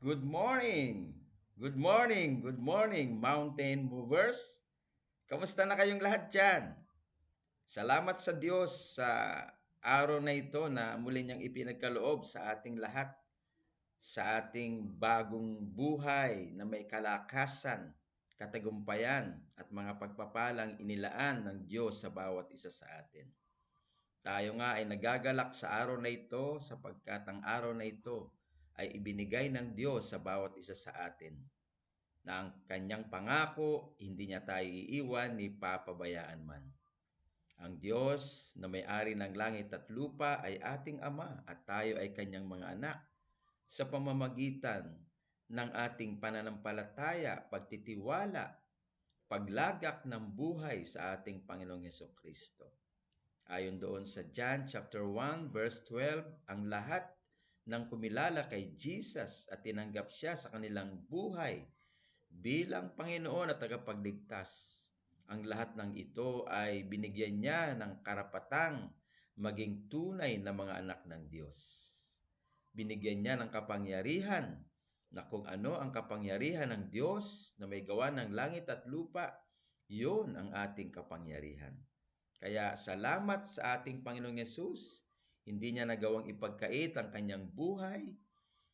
Good morning! Good morning! Good morning, mountain movers! Kamusta na kayong lahat dyan? Salamat sa Diyos sa araw na ito na muli niyang ipinagkaloob sa ating lahat, sa ating bagong buhay na may kalakasan, katagumpayan at mga pagpapalang inilaan ng Diyos sa bawat isa sa atin. Tayo nga ay nagagalak sa araw na ito sapagkat ang araw na ito ay ibinigay ng Diyos sa bawat isa sa atin na ang kanyang pangako hindi niya tayo iiwan ni papabayaan man. Ang Diyos na may-ari ng langit at lupa ay ating Ama at tayo ay kanyang mga anak sa pamamagitan ng ating pananampalataya, pagtitiwala, paglagak ng buhay sa ating Panginoong Heso Kristo. Ayon doon sa John chapter 1 verse 12, ang lahat nang kumilala kay Jesus at tinanggap siya sa kanilang buhay bilang Panginoon at tagapagligtas. Ang lahat ng ito ay binigyan niya ng karapatang maging tunay na mga anak ng Diyos. Binigyan niya ng kapangyarihan na kung ano ang kapangyarihan ng Diyos na may gawa ng langit at lupa, yun ang ating kapangyarihan. Kaya salamat sa ating Panginoong Yesus hindi niya nagawang ipagkait ang kanyang buhay.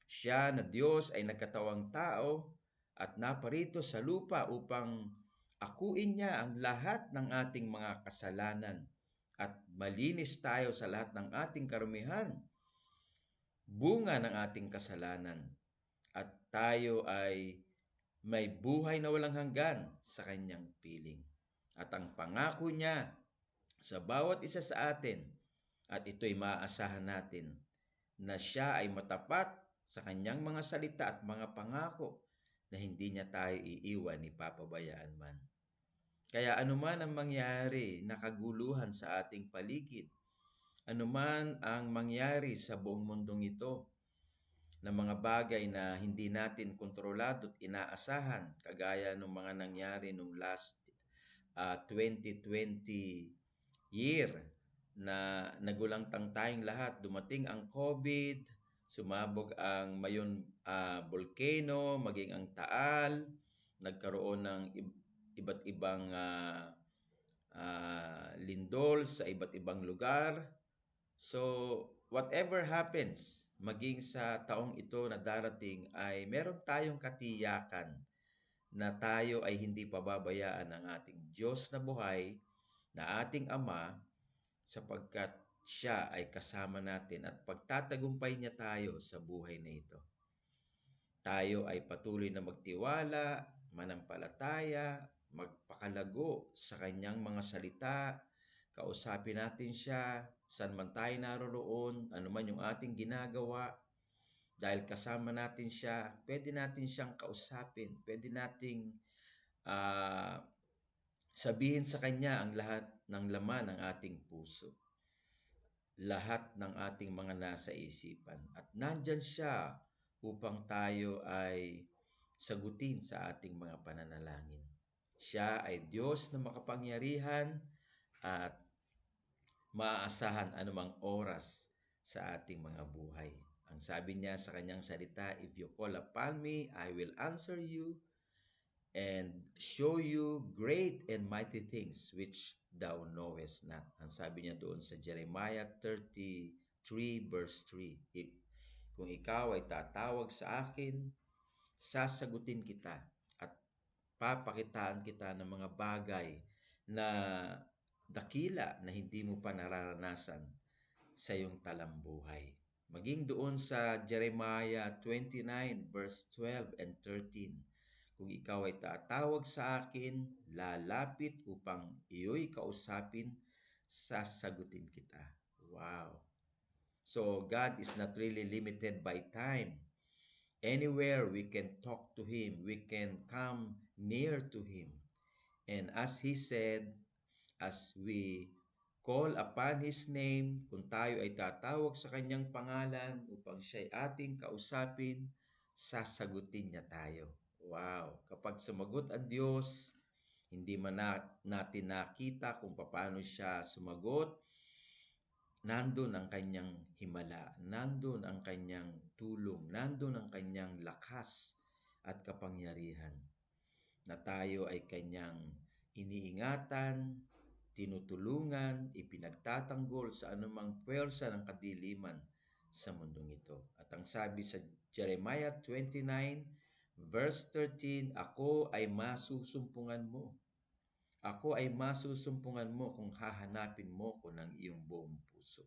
Siya na Diyos ay nagkatawang tao at naparito sa lupa upang akuin niya ang lahat ng ating mga kasalanan at malinis tayo sa lahat ng ating karumihan. Bunga ng ating kasalanan at tayo ay may buhay na walang hanggan sa kanyang piling. At ang pangako niya sa bawat isa sa atin at ito'y maaasahan natin na siya ay matapat sa kanyang mga salita at mga pangako na hindi niya tayo iiwan ni papabayaan man. Kaya anuman ang mangyari na kaguluhan sa ating paligid, anuman ang mangyari sa buong mundong ito, na mga bagay na hindi natin kontrolado at inaasahan, kagaya ng mga nangyari nung last uh, ah, 2020 year na nagulangtang tayong lahat. Dumating ang COVID, sumabog ang mayon uh, volcano, maging ang Taal, nagkaroon ng iba't ibang uh, uh, lindol sa iba't ibang lugar. So, whatever happens, maging sa taong ito na darating ay meron tayong katiyakan na tayo ay hindi pababayaan ng ating Diyos na buhay, na ating Ama, sapagkat siya ay kasama natin at pagtatagumpay niya tayo sa buhay na ito. Tayo ay patuloy na magtiwala, manampalataya, magpakalago sa kanyang mga salita, kausapin natin siya, saan man tayo naroroon, ano man yung ating ginagawa, dahil kasama natin siya, pwede natin siyang kausapin, pwede nating uh, sabihin sa kanya ang lahat ng laman ng ating puso. Lahat ng ating mga nasa isipan. At nandyan siya upang tayo ay sagutin sa ating mga pananalangin. Siya ay Diyos na makapangyarihan at maaasahan anumang oras sa ating mga buhay. Ang sabi niya sa kanyang salita, If you call upon me, I will answer you and show you great and mighty things which thou knowest not. Ang sabi niya doon sa Jeremiah 33 verse 3. If, kung ikaw ay tatawag sa akin, sasagutin kita at papakitaan kita ng mga bagay na dakila na hindi mo pa nararanasan sa iyong talambuhay. Maging doon sa Jeremiah 29 verse 12 and 13 kung ikaw ay tatawag sa akin, lalapit upang iyo'y kausapin, sasagutin kita. Wow. So God is not really limited by time. Anywhere we can talk to Him, we can come near to Him. And as He said, as we call upon His name, kung tayo ay tatawag sa Kanyang pangalan upang siya'y ating kausapin, sasagutin niya tayo. Wow! Kapag sumagot ang Diyos, hindi man na, natin nakita kung paano siya sumagot, nandun ang kanyang himala, nandun ang kanyang tulong, nandun ang kanyang lakas at kapangyarihan na tayo ay kanyang iniingatan, tinutulungan, ipinagtatanggol sa anumang puwersa ng kadiliman sa mundong ito. At ang sabi sa Jeremiah 29 verse 13, Ako ay masusumpungan mo. Ako ay masusumpungan mo kung hahanapin mo ko ng iyong buong puso.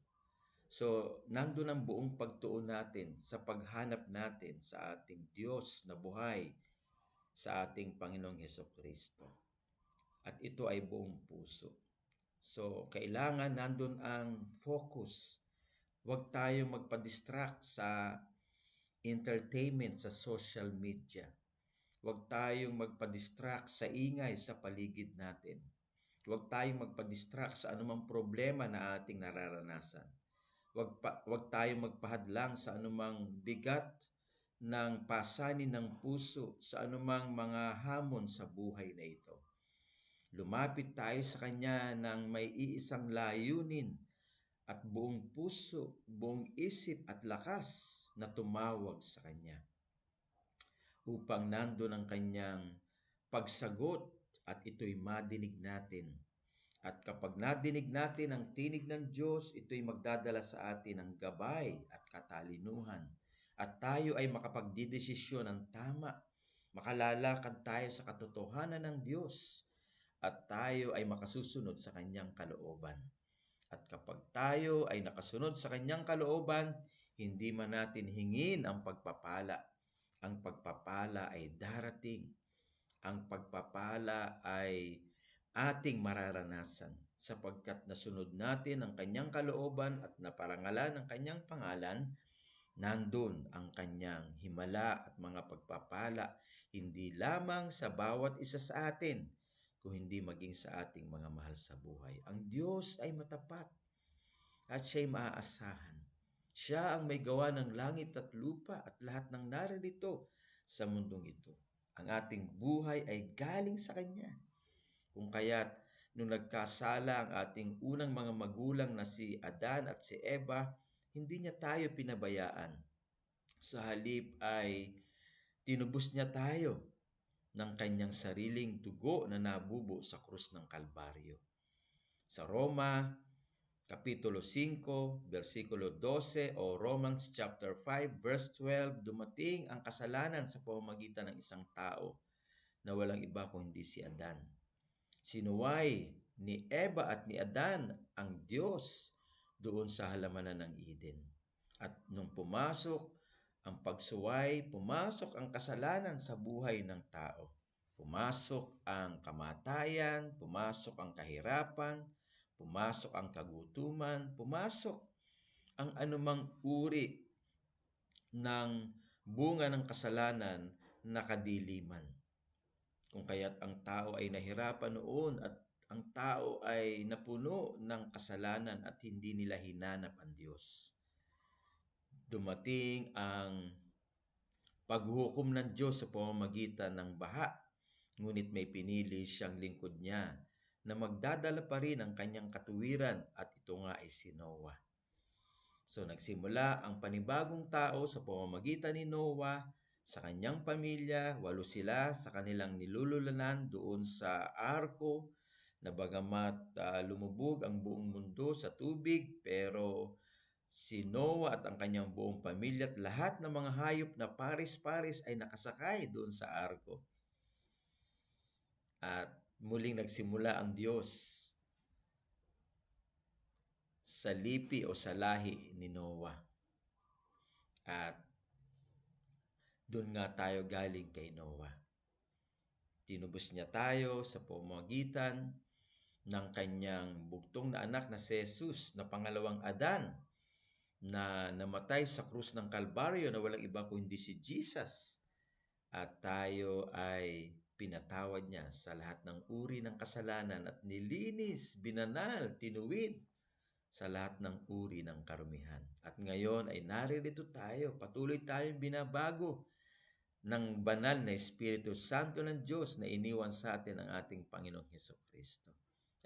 So, nandun ang buong pagtuon natin sa paghanap natin sa ating Diyos na buhay, sa ating Panginoong Heso Kristo. At ito ay buong puso. So, kailangan nandun ang focus. Huwag tayo magpa-distract sa entertainment sa social media. Huwag tayong magpa-distract sa ingay sa paligid natin. Huwag tayong magpa-distract sa anumang problema na ating nararanasan. Huwag, pa, huwag tayong magpahadlang sa anumang bigat ng pasanin ng puso sa anumang mga hamon sa buhay na ito. Lumapit tayo sa Kanya ng may iisang layunin at buong puso, buong isip at lakas na tumawag sa Kanya upang nandun ang Kanyang pagsagot at ito'y madinig natin. At kapag nadinig natin ang tinig ng Diyos, ito'y magdadala sa atin ng gabay at katalinuhan at tayo ay makapagdidesisyon ng tama. Makalalakad tayo sa katotohanan ng Diyos at tayo ay makasusunod sa kanyang kalooban. At kapag tayo ay nakasunod sa kanyang kalooban, hindi man natin hingin ang pagpapala. Ang pagpapala ay darating. Ang pagpapala ay ating mararanasan sapagkat nasunod natin ang kanyang kalooban at naparangalan ang kanyang pangalan Nandun ang kanyang himala at mga pagpapala, hindi lamang sa bawat isa sa atin, kung hindi maging sa ating mga mahal sa buhay. Ang Diyos ay matapat at siya'y maaasahan. Siya ang may gawa ng langit at lupa at lahat ng naririto sa mundong ito. Ang ating buhay ay galing sa Kanya. Kung kaya't nung nagkasala ang ating unang mga magulang na si Adan at si Eva, hindi niya tayo pinabayaan. Sa halip ay tinubos niya tayo ng kanyang sariling dugo na nabubo sa krus ng Kalbaryo. Sa Roma, Kapitulo 5, versikulo 12 o Romans chapter 5, verse 12, dumating ang kasalanan sa pamamagitan ng isang tao na walang iba kundi si Adan. Sinuway ni Eva at ni Adan ang Diyos doon sa halamanan ng Eden. At nung pumasok ang pagsuway, pumasok ang kasalanan sa buhay ng tao. Pumasok ang kamatayan, pumasok ang kahirapan, pumasok ang kagutuman, pumasok ang anumang uri ng bunga ng kasalanan na kadiliman. Kung kaya't ang tao ay nahirapan noon at ang tao ay napuno ng kasalanan at hindi nila hinanap ang Diyos. Dumating ang paghuhukom ng Diyos sa pamamagitan ng baha, ngunit may pinili siyang lingkod niya na magdadala pa rin ang kanyang katuwiran at ito nga ay si Noah. So nagsimula ang panibagong tao sa pamamagitan ni Noah sa kanyang pamilya, walo sila sa kanilang nilululanan doon sa arko na bagamat uh, lumubog ang buong mundo sa tubig pero si Noah at ang kanyang buong pamilya at lahat ng mga hayop na paris-paris ay nakasakay doon sa arko. At muling nagsimula ang Diyos sa lipi o sa lahi ni Noah. At doon nga tayo galing kay Noah. Tinubos niya tayo sa pamamagitan ng kanyang bugtong na anak na si Jesus na pangalawang Adan na namatay sa krus ng Kalbaryo na walang iba kundi si Jesus. At tayo ay pinatawad niya sa lahat ng uri ng kasalanan at nilinis, binanal, tinuwid sa lahat ng uri ng karumihan. At ngayon ay naririto tayo, patuloy tayong binabago ng banal na Espiritu Santo ng Diyos na iniwan sa atin ng ating Panginoong Heso Kristo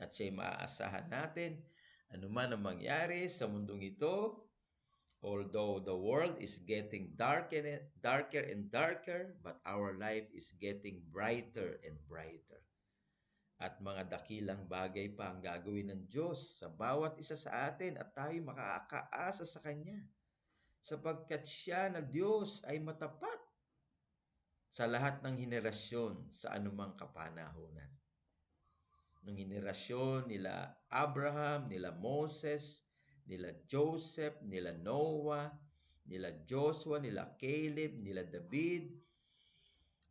at siya'y maaasahan natin Ano man ang mangyari sa mundong ito, although the world is getting darker darker and darker, but our life is getting brighter and brighter. At mga dakilang bagay pa ang gagawin ng Diyos sa bawat isa sa atin at tayo makakaasa sa Kanya. Sapagkat siya na Diyos ay matapat sa lahat ng henerasyon sa anumang kapanahunan ng henerasyon nila Abraham, nila Moses, nila Joseph, nila Noah, nila Joshua, nila Caleb, nila David.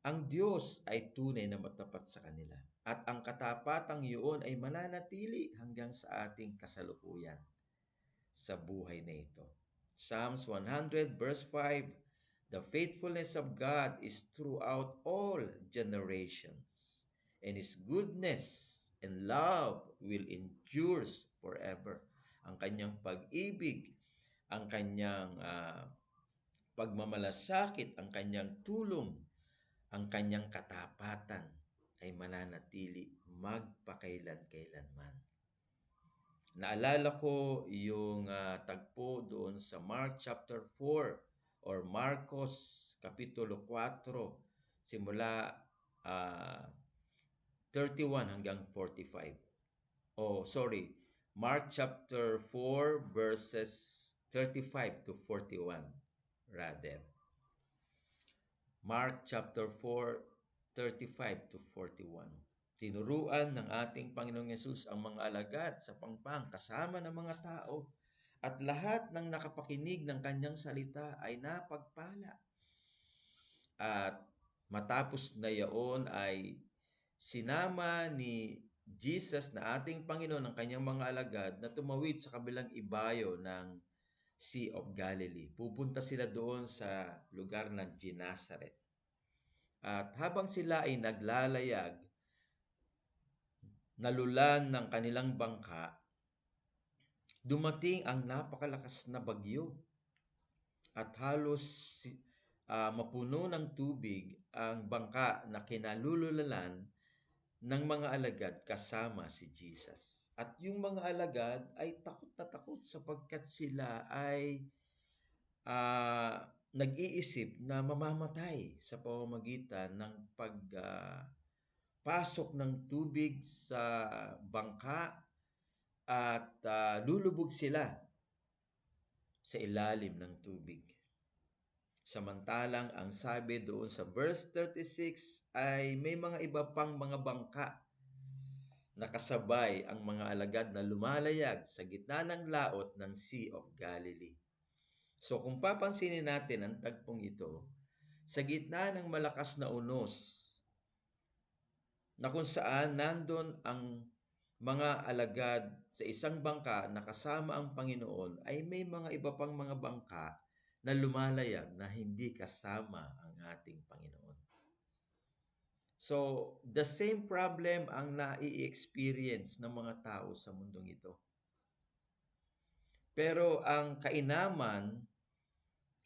Ang Diyos ay tunay na matapat sa kanila. At ang katapatang iyon ay mananatili hanggang sa ating kasalukuyan sa buhay na ito. Psalms 100 verse 5, The faithfulness of God is throughout all generations, and His goodness and love will endures forever. Ang kanyang pag-ibig, ang kanyang uh, pagmamalasakit, ang kanyang tulong, ang kanyang katapatan ay mananatili magpakailan-kailanman. Naalala ko yung uh, tagpo doon sa Mark chapter 4 or Marcos kapitulo 4 simula uh, 31 hanggang 45. Oh, sorry. Mark chapter 4 verses 35 to 41 rather. Mark chapter 4 35 to 41. Tinuruan ng ating Panginoong Yesus ang mga alagad sa pangpang kasama ng mga tao at lahat ng nakapakinig ng kanyang salita ay napagpala. At matapos na yaon ay sinama ni Jesus na ating Panginoon ng kanyang mga alagad na tumawid sa kabilang ibayo ng Sea of Galilee. Pupunta sila doon sa lugar ng Genasaret. At habang sila ay naglalayag, nalulan ng kanilang bangka, dumating ang napakalakas na bagyo at halos uh, mapuno ng tubig ang bangka na kinalululalan ng mga alagad kasama si Jesus. At yung mga alagad ay takot na takot sapagkat sila ay uh, nag-iisip na mamamatay sa pamamagitan ng pag uh, pasok ng tubig sa bangka at uh, lulubog sila sa ilalim ng tubig. Samantalang ang sabi doon sa verse 36 ay may mga iba pang mga bangka nakasabay ang mga alagad na lumalayag sa gitna ng laot ng Sea of Galilee. So kung papansinin natin ang tagpong ito, sa gitna ng malakas na unos na kung saan nandun ang mga alagad sa isang bangka na kasama ang Panginoon ay may mga iba pang mga bangka na lumalayag na hindi kasama ang ating Panginoon. So, the same problem ang nai-experience ng mga tao sa mundong ito. Pero ang kainaman,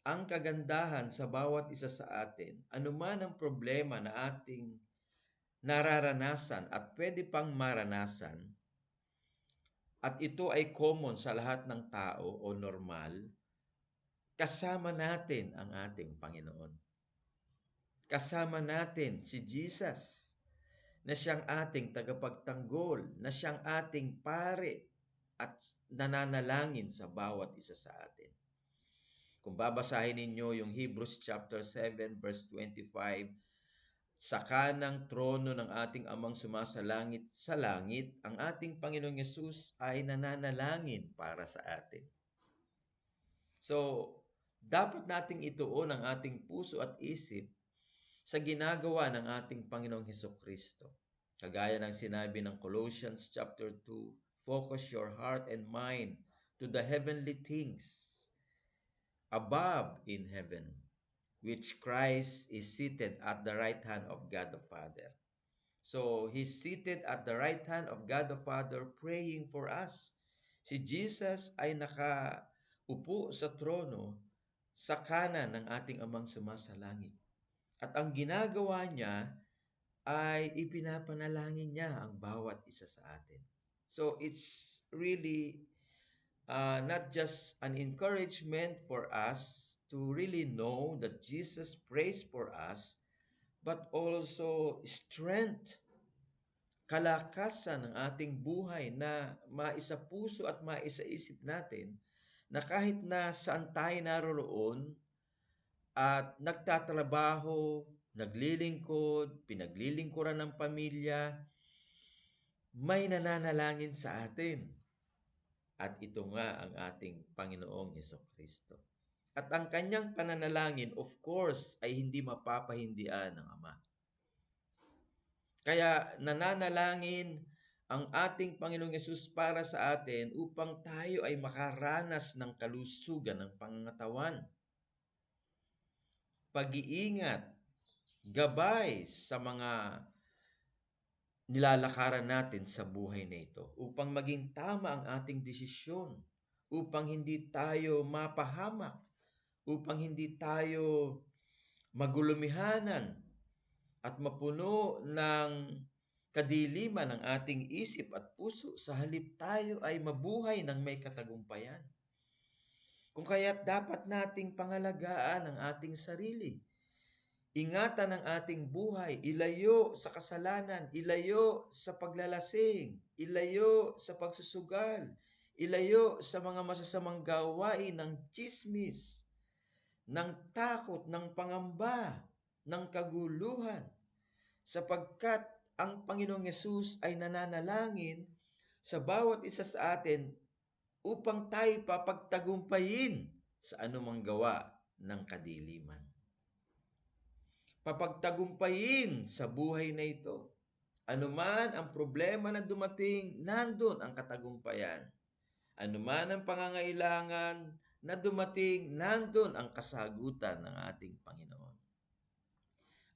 ang kagandahan sa bawat isa sa atin, anuman ang problema na ating nararanasan at pwede pang maranasan, at ito ay common sa lahat ng tao o normal, kasama natin ang ating Panginoon. Kasama natin si Jesus na siyang ating tagapagtanggol, na siyang ating pare at nananalangin sa bawat isa sa atin. Kung babasahin ninyo yung Hebrews chapter 7 verse 25, sa kanang trono ng ating amang sumasalangit sa langit, ang ating Panginoong Yesus ay nananalangin para sa atin. So, dapat nating ituon ang ating puso at isip sa ginagawa ng ating Panginoong Heso Kristo. Kagaya ng sinabi ng Colossians chapter 2, focus your heart and mind to the heavenly things above in heaven, which Christ is seated at the right hand of God the Father. So, He's seated at the right hand of God the Father praying for us. Si Jesus ay nakaupo sa trono sa kanan ng ating amang sumasalangit. At ang ginagawa niya ay ipinapanalangin niya ang bawat isa sa atin. So it's really uh, not just an encouragement for us to really know that Jesus prays for us, but also strength, kalakasan ng ating buhay na maisa puso at maisa isip natin na kahit na saan tayo naroroon at nagtatrabaho, naglilingkod, pinaglilingkuran ng pamilya, may nananalangin sa atin. At ito nga ang ating Panginoong Heso Kristo. At ang kanyang pananalangin, of course, ay hindi mapapahindian ng Ama. Kaya nananalangin ang ating Panginoong Yesus para sa atin upang tayo ay makaranas ng kalusugan ng pangangatawan. Pag-iingat, gabay sa mga nilalakaran natin sa buhay na ito upang maging tama ang ating desisyon, upang hindi tayo mapahamak, upang hindi tayo magulumihanan at mapuno ng kadiliman ng ating isip at puso sa halip tayo ay mabuhay ng may katagumpayan. Kung kaya't dapat nating pangalagaan ang ating sarili. Ingatan ang ating buhay, ilayo sa kasalanan, ilayo sa paglalasing, ilayo sa pagsusugal, ilayo sa mga masasamang gawain ng chismis, ng takot, ng pangamba, ng kaguluhan, sapagkat ang Panginoong Yesus ay nananalangin sa bawat isa sa atin upang tayo papagtagumpayin sa anumang gawa ng kadiliman. Papagtagumpayin sa buhay na ito. Anuman ang problema na dumating, nandun ang katagumpayan. Anuman ang pangangailangan na dumating, nandun ang kasagutan ng ating Panginoon.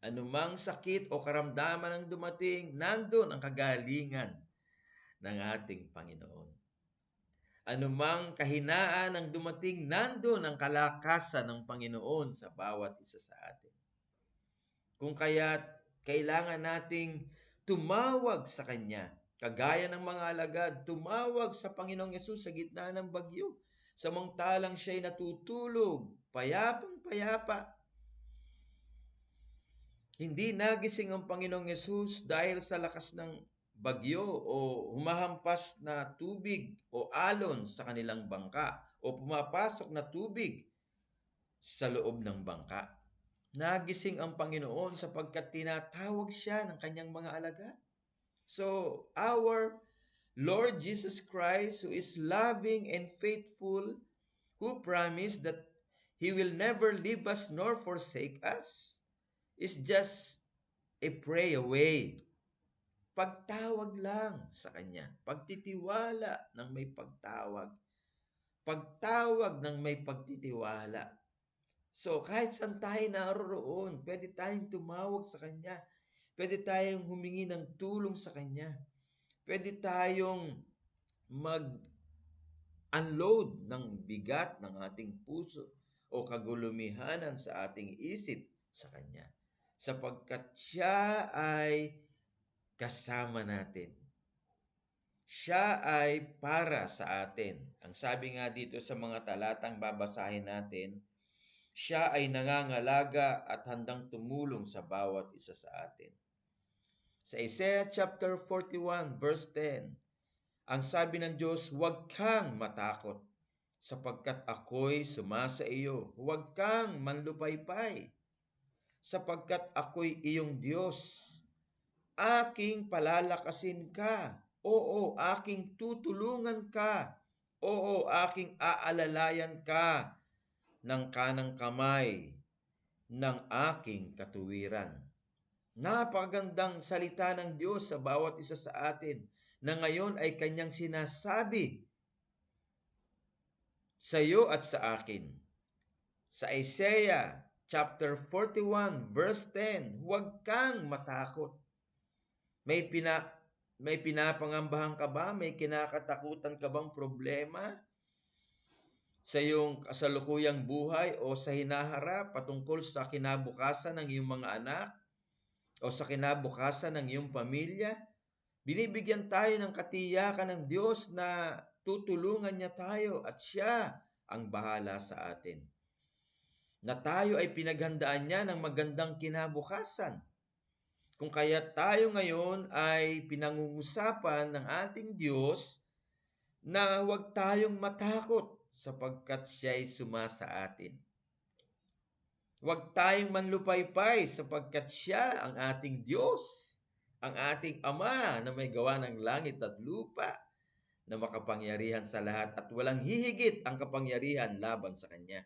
Anumang sakit o karamdaman ang dumating, nandun ang kagalingan ng ating Panginoon. Anumang kahinaan ang dumating, nandun ang kalakasan ng Panginoon sa bawat isa sa atin. Kung kaya kailangan nating tumawag sa Kanya, kagaya ng mga alagad, tumawag sa Panginoong Yesus sa gitna ng bagyo, samantalang siya'y natutulog, payapang payapa, hindi nagising ang Panginoong Yesus dahil sa lakas ng bagyo o humahampas na tubig o alon sa kanilang bangka o pumapasok na tubig sa loob ng bangka. Nagising ang Panginoon sapagkat tinatawag siya ng kanyang mga alagad. So, our Lord Jesus Christ, who is loving and faithful, who promised that He will never leave us nor forsake us, is just a pray away. Pagtawag lang sa Kanya. Pagtitiwala ng may pagtawag. Pagtawag ng may pagtitiwala. So, kahit saan tayo naroon, pwede tayong tumawag sa Kanya. Pwede tayong humingi ng tulong sa Kanya. Pwede tayong mag-unload ng bigat ng ating puso o kagulumihanan sa ating isip sa Kanya sapagkat siya ay kasama natin. Siya ay para sa atin. Ang sabi nga dito sa mga talatang babasahin natin, siya ay nangangalaga at handang tumulong sa bawat isa sa atin. Sa Isaiah chapter 41 verse 10, ang sabi ng Diyos, huwag kang matakot sapagkat ako'y sumasa iyo. Huwag kang manlupaypay sapagkat ako'y iyong Diyos. Aking palalakasin ka. Oo, aking tutulungan ka. Oo, aking aalalayan ka ng kanang kamay ng aking katuwiran. Napakagandang salita ng Diyos sa bawat isa sa atin na ngayon ay kanyang sinasabi sa iyo at sa akin. Sa Isaiah chapter 41 verse 10, huwag kang matakot. May pina may pinapangambahan ka ba? May kinakatakutan ka bang problema sa iyong kasalukuyang buhay o sa hinaharap patungkol sa kinabukasan ng iyong mga anak o sa kinabukasan ng iyong pamilya? Binibigyan tayo ng katiyakan ng Diyos na tutulungan niya tayo at siya ang bahala sa atin. Na tayo ay pinaghandaan niya ng magandang kinabukasan. Kung kaya tayo ngayon ay pinangungusapan ng ating Diyos na huwag tayong matakot sapagkat siya ay sumasa atin. Huwag tayong manlupaypay sapagkat siya ang ating Diyos, ang ating Ama na may gawa ng langit at lupa na makapangyarihan sa lahat at walang hihigit ang kapangyarihan laban sa Kanya.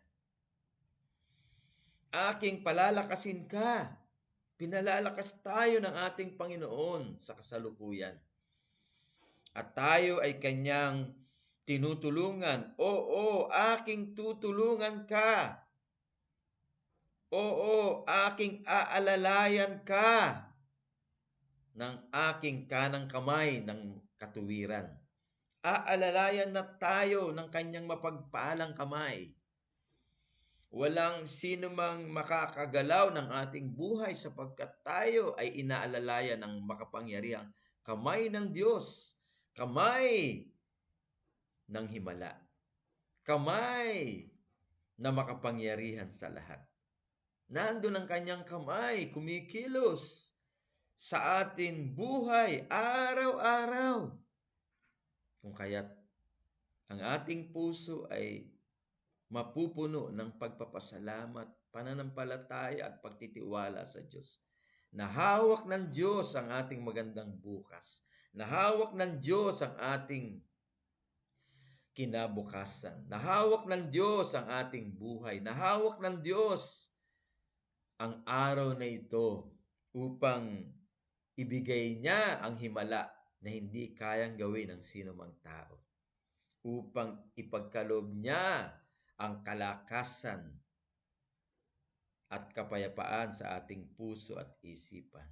Aking palalakasin ka. Pinalalakas tayo ng ating Panginoon sa kasalukuyan. At tayo ay Kanyang tinutulungan. Oo, aking tutulungan ka. Oo, aking aalalayan ka ng aking kanang kamay ng katuwiran. Aalalayan na tayo ng kanyang mapagpalang kamay. Walang sino mang makakagalaw ng ating buhay sapagkat tayo ay inaalalayan ng makapangyarihang kamay ng Diyos, kamay ng himala, kamay na makapangyarihan sa lahat. Nandun ang kanyang kamay, kumikilos sa ating buhay araw-araw. Kung kaya't ang ating puso ay mapupuno ng pagpapasalamat, pananampalataya at pagtitiwala sa Diyos. Nahawak ng Diyos ang ating magandang bukas. Nahawak ng Diyos ang ating kinabukasan. Nahawak ng Diyos ang ating buhay. Nahawak ng Diyos ang araw na ito upang ibigay niya ang himala na hindi kayang gawin ng sino mang tao. Upang ipagkalob niya ang kalakasan at kapayapaan sa ating puso at isipan.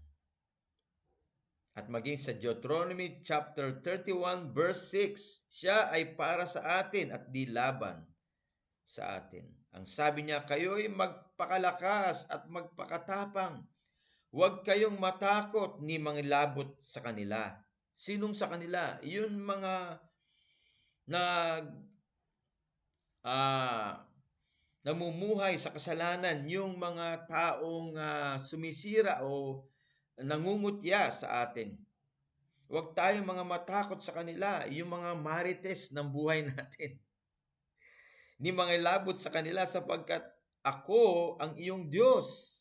At maging sa Deuteronomy chapter 31 verse 6, siya ay para sa atin at di laban sa atin. Ang sabi niya, kayo'y magpakalakas at magpakatapang. Huwag kayong matakot ni mangilabot sa kanila. Sinong sa kanila? Yun mga nag uh, namumuhay sa kasalanan, yung mga taong uh, sumisira o nangungutya sa atin. Huwag tayong mga matakot sa kanila, yung mga marites ng buhay natin. Ni mga labot sa kanila sapagkat ako ang iyong Diyos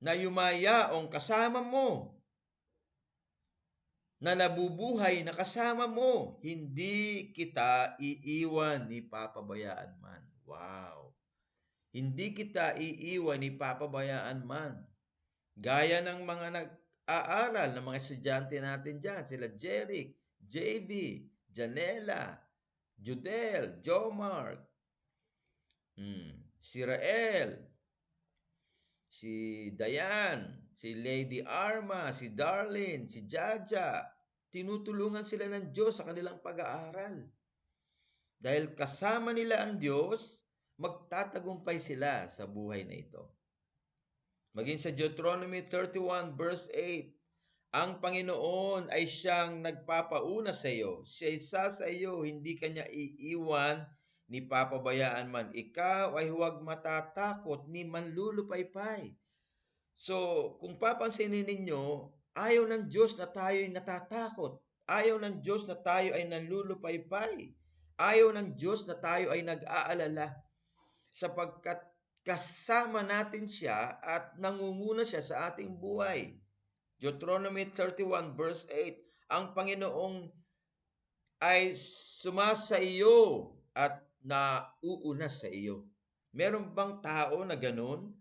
na yumayaong kasama mo na nabubuhay na kasama mo, hindi kita iiwan ni papabayaan man. Wow! Hindi kita iiwan ni papabayaan man. Gaya ng mga nag-aaral ng mga estudyante natin dyan, sila Jeric, JV, Janela, Judel, Jomar, hmm, si Rael, si Dayan, si Lady Arma, si Darlene, si Jaja, tinutulungan sila ng Diyos sa kanilang pag-aaral. Dahil kasama nila ang Diyos, magtatagumpay sila sa buhay na ito. Maging sa Deuteronomy 31 verse 8, ang Panginoon ay siyang nagpapauna sa iyo. Siya isa sa iyo, hindi kanya iiwan ni papabayaan man. Ikaw ay huwag matatakot ni manlulupaypay So, kung papansinin ninyo, ayaw ng Diyos na tayo ay natatakot. Ayaw ng Diyos na tayo ay nanlulupaypay. Ayaw ng Diyos na tayo ay nag-aalala sapagkat kasama natin siya at nangunguna siya sa ating buhay. Deuteronomy 31 verse 8, ang Panginoong ay sumasa iyo at nauuna sa iyo. Meron bang tao na ganun?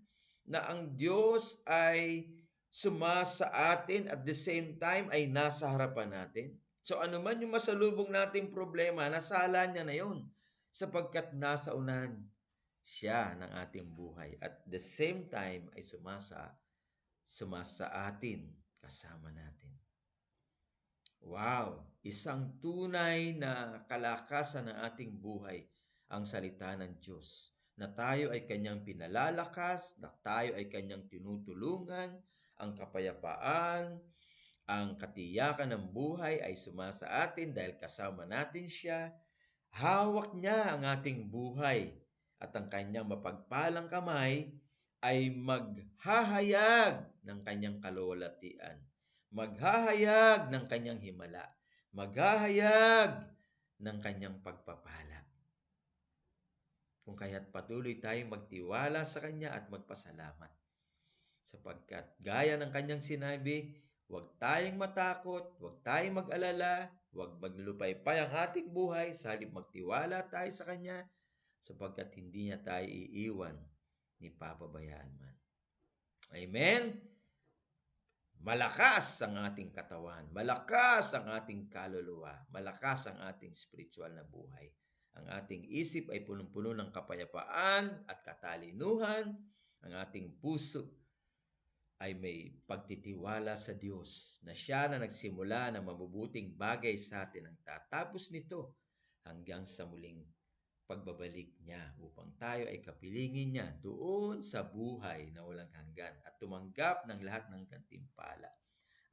Na ang Diyos ay sumasa atin at the same time ay nasa harapan natin. So ano man yung masalubong nating problema, nasala niya na yon sapagkat nasa unahan siya ng ating buhay. At the same time ay sumasa, sumasa atin, kasama natin. Wow! Isang tunay na kalakasan ng ating buhay ang salita ng Diyos na tayo ay kanyang pinalalakas, na tayo ay kanyang tinutulungan, ang kapayapaan, Ang katiyakan ng buhay ay sumasa atin dahil kasama natin siya. Hawak niya ang ating buhay at ang kanyang mapagpalang kamay ay maghahayag ng kanyang kalwalatian. Maghahayag ng kanyang himala. Maghahayag ng kanyang pagpapala. Kung kaya't patuloy tayong magtiwala sa Kanya at magpasalamat. Sapagkat gaya ng Kanyang sinabi, huwag tayong matakot, huwag tayong mag-alala, huwag maglulupaypay ang ating buhay, sa magtiwala tayo sa Kanya, sapagkat hindi niya tayo iiwan ni papabayaan man. Amen? Malakas ang ating katawan, malakas ang ating kaluluwa, malakas ang ating spiritual na buhay. Ang ating isip ay punong-puno ng kapayapaan at katalinuhan. Ang ating puso ay may pagtitiwala sa Diyos na siya na nagsimula ng mabubuting bagay sa atin ang tatapos nito hanggang sa muling pagbabalik niya upang tayo ay kapilingin niya doon sa buhay na walang hanggan at tumanggap ng lahat ng gantimpala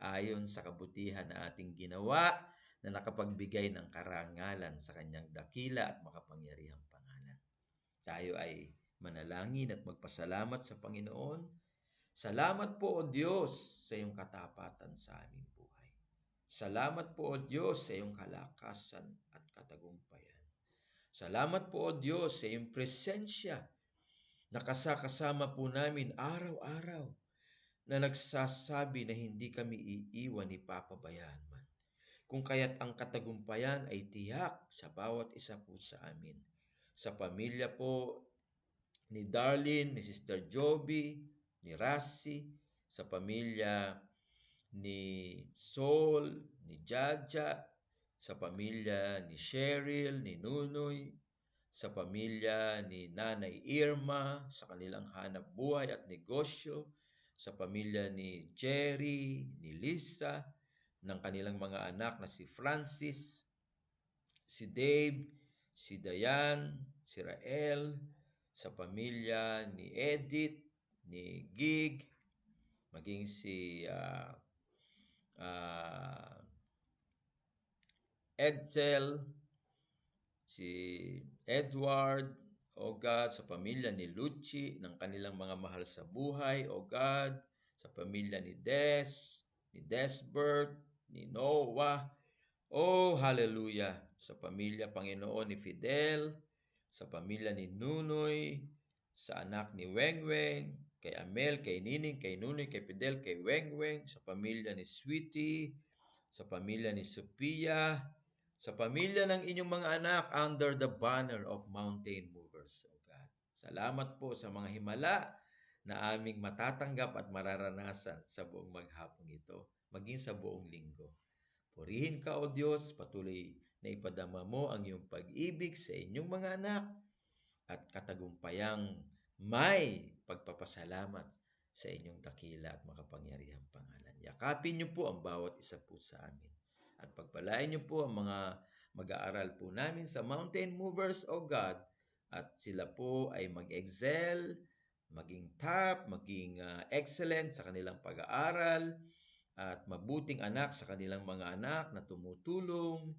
ayon sa kabutihan na ating ginawa na nakapagbigay ng karangalan sa kanyang dakila at makapangyarihang pangalan. Tayo ay manalangin at magpasalamat sa Panginoon. Salamat po o Diyos sa iyong katapatan sa aming buhay. Salamat po o Diyos sa iyong kalakasan at katagumpayan. Salamat po o Diyos sa iyong presensya na kasakasama po namin araw-araw na nagsasabi na hindi kami iiwan ni papabayaan man kung kaya't ang katagumpayan ay tiyak sa bawat isa po sa amin. Sa pamilya po ni Darlene, ni Sister Joby, ni Rassi, sa pamilya ni Sol, ni Jaja, sa pamilya ni Cheryl, ni Nunoy, sa pamilya ni Nanay Irma, sa kanilang hanap buhay at negosyo, sa pamilya ni Jerry, ni Lisa, ng kanilang mga anak na si Francis, si Dave, si Dayan, si Rael, sa pamilya ni Edith, ni Gig, maging si uh, uh, Edsel, si Edward, O God, sa pamilya ni Lucci, ng kanilang mga mahal sa buhay, O God, sa pamilya ni Des, ni Desbert, ni Noah. Oh, hallelujah! Sa pamilya, Panginoon, ni Fidel, sa pamilya ni Nunoy, sa anak ni Wengweng, kay Amel, kay Nining, kay Nunoy, kay Fidel, kay Wengweng, sa pamilya ni Sweetie, sa pamilya ni Sophia, sa pamilya ng inyong mga anak under the banner of Mountain Movers, O God. Salamat po sa mga himala na aming matatanggap at mararanasan sa buong maghapong ito maging sa buong linggo. Purihin ka, O Diyos, patuloy na ipadama mo ang iyong pag-ibig sa inyong mga anak at katagumpayang may pagpapasalamat sa inyong dakila at makapangyarihang pangalan. Yakapin niyo po ang bawat isa po sa amin. At pagpalain niyo po ang mga mag-aaral po namin sa Mountain Movers, O God, at sila po ay mag-excel, maging top, maging uh, excellent sa kanilang pag-aaral, at mabuting anak sa kanilang mga anak na tumutulong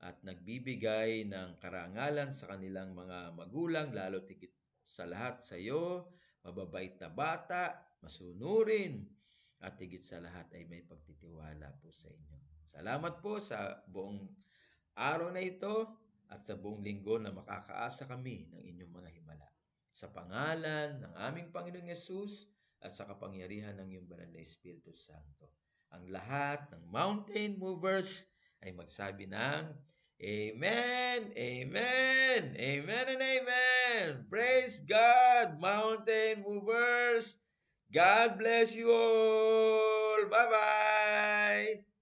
at nagbibigay ng karangalan sa kanilang mga magulang, lalo tigit sa lahat sa iyo, mababait na bata, masunurin, at tigit sa lahat ay may pagtitiwala po sa inyo. Salamat po sa buong araw na ito at sa buong linggo na makakaasa kami ng inyong mga himala. Sa pangalan ng aming Panginoong Yesus at sa kapangyarihan ng iyong banal na Espiritu Santo ang lahat ng mountain movers ay magsabi ng Amen, Amen, Amen and Amen. Praise God, mountain movers. God bless you all. Bye-bye.